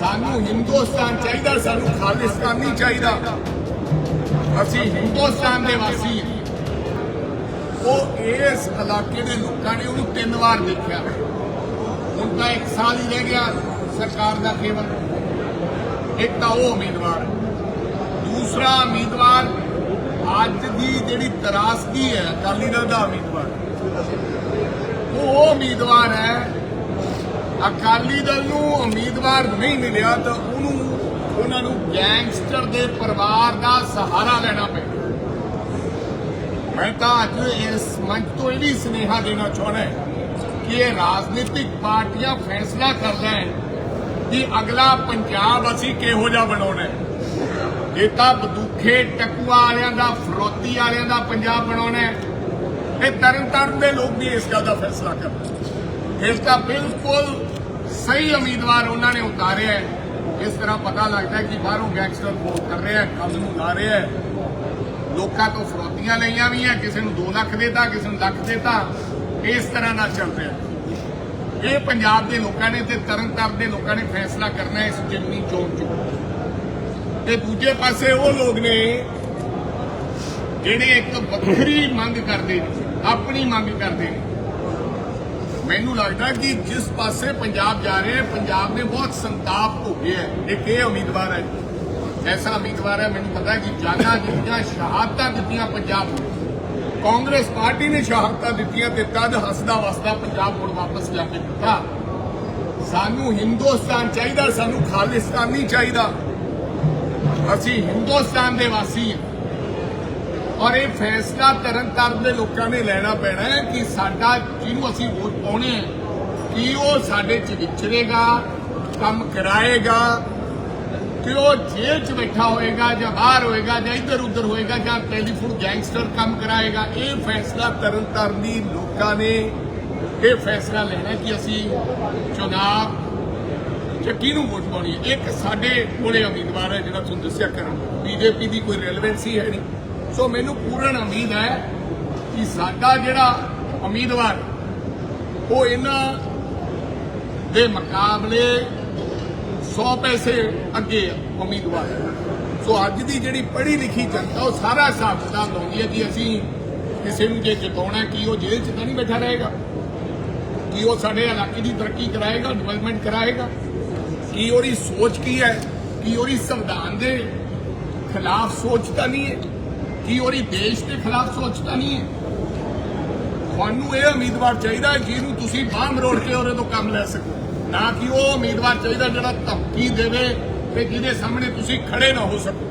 ਸਾਨੂੰ ਹਿੰਦੁਸਤਾਨ ਚਾਹੀਦਾ, ਸਾਨੂੰ ਖਾਲਿਸਤਾਨ ਨਹੀਂ ਚਾਹੀਦਾ। ਅਸੀਂ ਹਿੰਦੁਸਤਾਨ ਦੇ ਵਾਸੀ ਹਾਂ। ਉਹ ਇਸ ਇਲਾਕੇ ਦੇ ਲੋਕਾਂ ਨੇ ਉਹਨੂੰ ਤਿੰਨ ਵਾਰ ਦੇਖਿਆ। ਹੁਣ ਤਾਂ ਇੱਕ ਸਾਲ ਹੀ ਰਹਿ ਗਿਆ ਸਰਕਾਰ ਦਾ ਕੇਵਲ ਇੱਕ ਤਾਂ ਉਹ ਉਮੀਦਵਾਰ। ਦੂਸਰਾ ਉਮੀਦਵਾਰ ਅੱਜ ਦੀ ਜਿਹੜੀ ਤਰਾਸਦੀ ਹੈ ਅਕਾਲੀ ਦਲ ਦਾ ਉਮੀਦਵਾਰ। ਉਹ ਉਹ ਉਮੀਦਵਾਰ ਹੈ ਅਕਾਲੀ ਦਲ ਨੂੰ ਉਮੀਦਵਾਰ ਨਹੀਂ ਮਿਲਿਆ ਤਾਂ ਉਹਨੂੰ, ਉਹਨਾਂ ਨੂੰ ਗੈਂਗਸਟਰ ਦੇ ਪਰਿਵਾਰ ਦਾ ਸਹਾਰਾ ਲੈਣਾ ਪਿਆ ਮੈਂ ਤਾਂ ਅੱਜ ਇਸ ਮੰਚ ਤੋਂ ਇਹ ਵੀ ਸੁਨੇਹਾ ਦੇਣਾ ਚਾਹੁੰਦਾ ਕਿ ਇਹ ਰਾਜਨੀਤਿਕ ਪਾਰਟੀਆਂ ਫੈਸਲਾ ਕਰ ਲੈਣ ਕਿ ਅਗਲਾ ਪੰਜਾਬ ਅਸੀਂ ਕਿਹੋ ਜਿਹਾ ਬਣਾਉਣਾ ਹੈ। ਇਹ ਤਾਂ ਬਦੂਖੇ ਟਕੂਆ ਵਾਲਿਆਂ ਦਾ, ਫਰੋਤੀ ਵਾਲਿਆਂ ਦਾ ਪੰਜਾਬ ਬਣਾਉਣਾ ਹੈ। ਇਹ ਤਰਨ ਤਾਰਨ ਦੇ ਲੋਕ ਵੀ ਇਸ ਗੱਲ ਦਾ ਫੈਸਲਾ ਕਰਨਗੇ ਇਸ ਦਾ ਬਿਲਕੁਲ ਸਹੀ ਉਮੀਦਵਾਰ ਉਹਨਾਂ ਨੇ ਉਤਾਰਿਆ ਇਸ ਤਰ੍ਹਾਂ ਪਤਾ ਲੱਗਦਾ ਕਿ ਬਾਹਰੋਂ ਗੈਂਗਸਟਰ ਫੋਨ ਕਰ ਰਿਹਾ ਹੈ, ਕੰਮ ਨੂੰ ਲਾ ਰਿਹਾ ਲੋਕਾਂ ਤੋਂ ਫਰੋਤੀਆਂ ਲਈਆਂ ਵੀ ਹੈ, ਕਿਸੇ ਨੂੰ 2 ਲੱਖ ਦੇਤਾ, ਕਿਸੇ ਨੂੰ ਲੱਖ ਦੇਤਾ। ਇਸ ਤਰ੍ਹਾਂ ਨਾਲ ਚੱਲ ਰਿਹਾ ਇਹ ਪੰਜਾਬ ਦੇ ਲੋਕਾਂ ਨੇ ਤੇ ਤਰਨਤਾਰਨ ਦੇ ਲੋਕਾਂ ਨੇ ਫੈਸਲਾ ਕਰਨਾ ਇਸ ਜਿਮਨੀ ਚੋਣ ਚ ਤੇ ਦੂਜੇ ਪਾਸੇ ਉਹ ਲੋਕ ਨੇ ਜਿਹੜੇ ਇੱਕ ਵੱਖਰੀ ਮੰਗ ਕਰਦੇ ਨੇ, ਆਪਣੀ ਮੰਗ ਕਰਦੇ ਨੇ। ਮੈਨੂੰ ਲੱਗਦਾ ਕਿ ਜਿਸ ਪਾਸੇ ਪੰਜਾਬ ਜਾ ਰਿਹਾ ਹੈ ਪੰਜਾਬ ਨੇ ਬਹੁਤ ਸੰਤਾਪ ਭੋਗਿਆ ਹੈ। ਇੱਕ ਇਹ ਉਮੀਦਵਾਰ ਹੈ। ਐਸਾ ਉਮੀਦਵਾਰ ਹੈ, ਮੈਨੂੰ ਪਤਾ ਕਿ ਜਾਨਾਂ ਦਿੱਤੀਆਂ, ਸ਼ਹਾਦਤਾਂ ਦਿੱਤੀਆਂ ਪੰਜਾਬ ਨੂੰ। ਕਾਂਗਰਸ ਪਾਰਟੀ ਨੇ ਸ਼ਹਾਦਤਾਂ ਦਿੱਤੀਆਂ ਤੇ ਤਦ ਹੱਸਦਾ ਵਸਦਾ ਪੰਜਾਬ ਮੁੜ ਵਾਪਸ ਜਾ ਕੇ ਦਿੱਤਾ ਸਾਨੂੰ ਹਿੰਦੁਸਤਾਨ ਚਾਹੀਦਾ, ਸਾਨੂੰ ਖਾਲਿਸਤਾਨੀ ਚਾਹੀਦਾ। ਅਸੀਂ ਹਿੰਦੁਸਤਾਨ ਦੇ ਵਾਸੀ ਹਾਂ। ਔਰ ਇਹ ਫੈਸਲਾ ਤਰਨਤਾਰਨ ਦੇ ਲੋਕਾਂ ਨੇ ਲੈਣਾ ਪੈਣਾ ਹੈ ਕਿ ਸਾਡਾ ਜਿਹਨੂੰ ਅਸੀਂ ਵੋਟ ਪਾਉਣੇ ਹੈ, ਕਿ ਉਹ ਸਾਡੇ ਚ ਵਿਚਰੇਗਾ, ਕੰਮ ਕਰਾਏਗਾ, ਕਿ ਉਹ ਜੇਲ੍ਹ 'ਚ ਬੈਠਾ ਹੋਏਗਾ ਜਾਂ ਬਾਹਰ ਹੋਏਗਾ ਜਾਂ ਇੱਧਰ ਉੱਧਰ ਹੋਏਗਾ ਜਾਂ ਟੈਲੀਫੋਨ ਗੈਂਗਸਟਰ ਕੰਮ ਕਰਾਏਗਾ, ਇਹ ਫੈਸਲਾ ਤਰਨਤਾਰਨ ਦੀ ਲੋਕਾਂ ਨੇ ਇਹ ਫੈਸਲਾ ਲੈਣਾ ਕਿ ਅਸੀਂ ਚੁਣਾਵ ਚ ਕਿਹਨੂੰ ਵੋਟ ਪਾਉਣੀ ਹੈ। ਇੱਕ ਸਾਡੇ ਕੋਲੇ ਉਮੀਦਵਾਰ ਹੈ ਜਿਹੜਾ ਤੁਹਾਨੂੰ ਦੱਸਿਆ ਕਰਨ ਬੀਜੇਪੀ ਦੀ ਕੋਈ ਰੈਲੇਵੈਂਸੀ ਹੈ ਨਹੀਂ। ਸੋ ਮੈਨੂੰ ਪੂਰਨ ਉਮੀਦ ਹੈ ਕਿ ਸਾਡਾ ਜਿਹੜਾ ਉਮੀਦਵਾਰ, ਉਹ ਇਹਨਾਂ ਦੇ ਮੁਕਾਬਲੇ 100 ਪੈਸੇ ਅੱਗੇ ਆ ਉਮੀਦਵਾਰ ਸੋ ਅੱਜ ਦੀ ਜਿਹੜੀ ਪੜ੍ਹੀ ਲਿਖੀ ਜਨਤਾ, ਉਹ ਸਾਰਾ ਹਿਸਾਬ ਕਿਤਾਬ ਲਾਉਂਦੀ ਹੈ ਕਿ ਅਸੀਂ ਕਿਸੇ ਨੂੰ ਜੇ ਜਿਤਾਉਣਾ ਕੀ ਉਹ ਜੇਲ੍ਹ 'ਚ ਤਾਂ ਨਹੀਂ ਬੈਠਾ ਰਹੇਗਾ, ਕੀ ਉਹ ਸਾਡੇ ਇਲਾਕੇ ਦੀ ਤਰੱਕੀ ਕਰਾਏਗਾ ਡਿਵੈਲਪਮੈਂਟ ਕਰਾਏਗਾ, ਕੀ ਉਹਦੀ ਸੋਚ ਕੀ ਹੈ, ਕੀ ਉਹਦੀ ਸੰਵਿਧਾਨ ਦੇ ਖਿਲਾਫ ਸੋਚ ਤਾਂ ਨਹੀਂ ਹੈ। ਕੀ ਉਹਦੀ ਦੇਸ਼ ਦੇ ਖਿਲਾਫ ਸੋਚ ਨਹੀਂ ਹੈ? ਤੁਹਾਨੂੰ ਇਹ ਉਮੀਦਵਾਰ ਚਾਹੀਦਾ ਜਿਹਨੂੰ ਤੁਸੀਂ ਬਾਹਰ ਮਰੋੜ ਕੇ ਉਹਦੇ ਤੋਂ ਕੰਮ ਲੈ ਸਕੋ। ਨਾ ਕਿ ਉਹ ਉਮੀਦਵਾਰ ਚਾਹੀਦਾ ਜਿਹੜਾ ਧਮਕੀ ਦੇਵੇ ਤੇ ਜਿਹਦੇ ਸਾਹਮਣੇ ਤੁਸੀਂ ਖੜੇ ਨਾ ਹੋ ਸਕੋ।